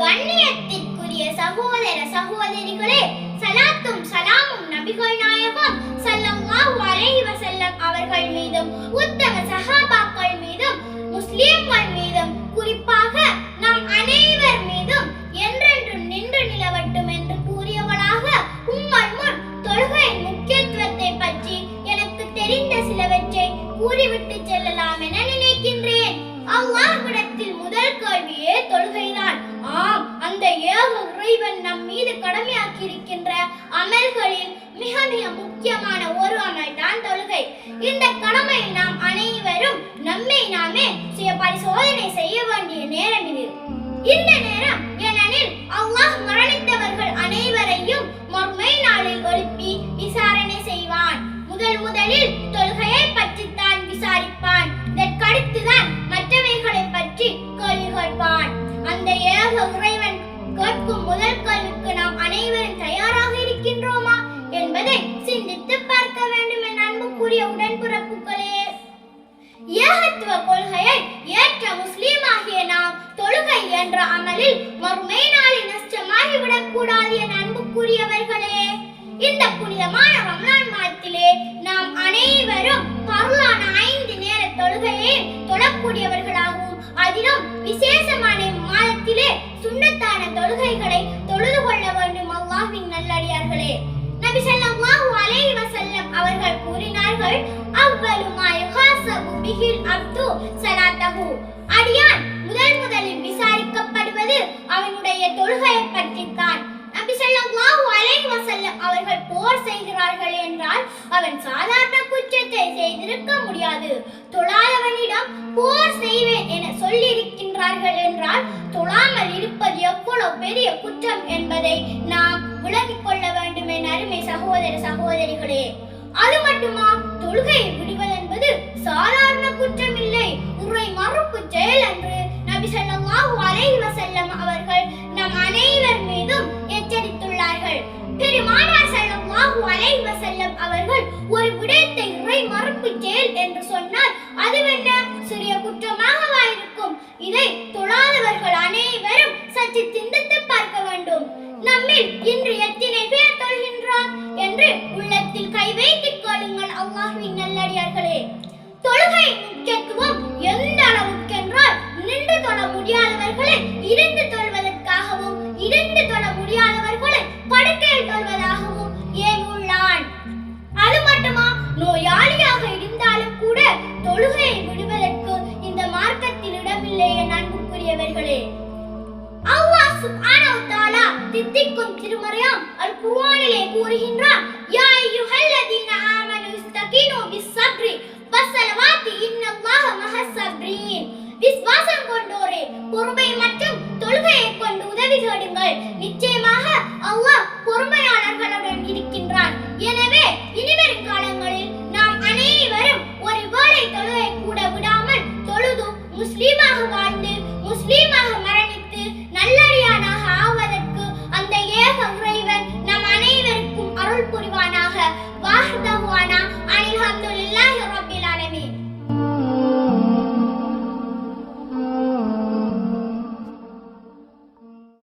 கண்ணியத்திற்குரிய சகோதர சகோதரிகளே சலாத்தும் சலாமும் நபிகள் நாயகம் ஸல்லல்லாஹு அமல்களில் மிக மிக முக்கியமான ஒரு அமல் தான் தொழுகை. இந்த கடமை நாம் அனைவரும் நம்மை நாமே சுய பரிசோதனை செய்ய வேண்டிய நேரம் இது. இந்த நேரம் ஏனெனில் அல்லாஹ் மரணித்தவர்கள் அனைவரையும் மறுமை நாளில் எழுப்பி விசாரணை செய்வான். முதல் முதலில் தொழுகையை பற்றித்தான் விசாரிப்பான். இதற்கடுத்துதான் ஏகத்துவ கொள்கையை ஏற்ற முஸ்லீமாகிய நாம் தொழுகை என்ற அமலில் மறுமை நாளில் நஷ்டமாகிவிடக் கூடாது என அன்புக்குரியவர்களே. இந்த புனிதமான ரம்லான் மாதத்திலே நாம் அனைவரும் பருளான ஐந்து நேர தொழுகையை தொழக்கூடியவர்களாகவும் அதிலும் விசேஷ பிஹில் அப்து ஸலாத்தஹு அடியான் முதல் முதலில் விசாரிக்கப்படுவது அவனுடைய தொழுகையை பற்றித்தான். நபி ஸல்லல்லாஹு அலைஹி வஸல்லம் அவர்கள் போர் செய்கிறார்கள் என்றால் அவன் சாதாரண குற்றத்தை செய்திருக்க முடியாது. தொழாதவனிடம் போர் செய்வேன் என சொல்லியிருக்கின்றார்கள் என்றால் தொழாமல் இருப்பது எவ்வளவு பெரிய குற்றம் என்பதை நாம் விளங்கிக் கொள்ள வேண்டும் என அருமை சகோதர சகோதரிகளே. அது மட்டுமா? தொழுகை விடுவதென்பது சாதாரண உரை மறுப்பு செயல் என்று நபி ஸல்லல்லாஹு அலைஹி வஸல்லம் அவர்கள் நம் அனைவர் மீதும் எச்சரித்துள்ளார்கள். பெருமானார் ஸல்லல்லாஹு அலைஹி வஸல்லம் அவர்கள் ஒரு விடயத்தை உரை மறுப்பு செயல் என்று சொன்னால் அதுவென்ன? சிறிய குற்றமாகவா இருக்கும்? இதை தொழாதவர்கள் அனைவரும் சற்று சிந்தித்து பார்க்க வேண்டும். நம்மில் இன்று எத்தனை பேர் தொழுகின்றோம் என்று உள்ளத்தில் கை வைத்துக் கொள்ளுங்கள் அல்லாஹ்வின் நல்லடியார்களே. தொழுகை முக்கியத்துவம் எந்த அளவுக்கு என்றால் நின்று தொட முடியாதவர்களை இருந்து தொழுவதற்காகவும் இருந்து தொட முடியாதவர்களை படுக்கையில் தொழுவதாகவும் ஏவுள்ளான் அது மட்டுமா? நோயாளியாக இருந்தாலும் கூட தொழுகையை விடுவதற்கு இந்த மார்க்கத்தில் இடமில்லை என் அன்புக்குரியவர்களே. அல்லாஹ் சுப்ஹானஹு தஆலா தித்திக்கும் திருமறையாம் அல் குர்ஆனிலே கூறுகின்றார் யா அய்யுஹல்லதீன ஆமனு இஸ்தகீனு விசுவாசம் கொண்டோரே பொறுமை மற்றும் தொழுகையை கொண்டு உதவி தேடுங்கள். நிச்சயம்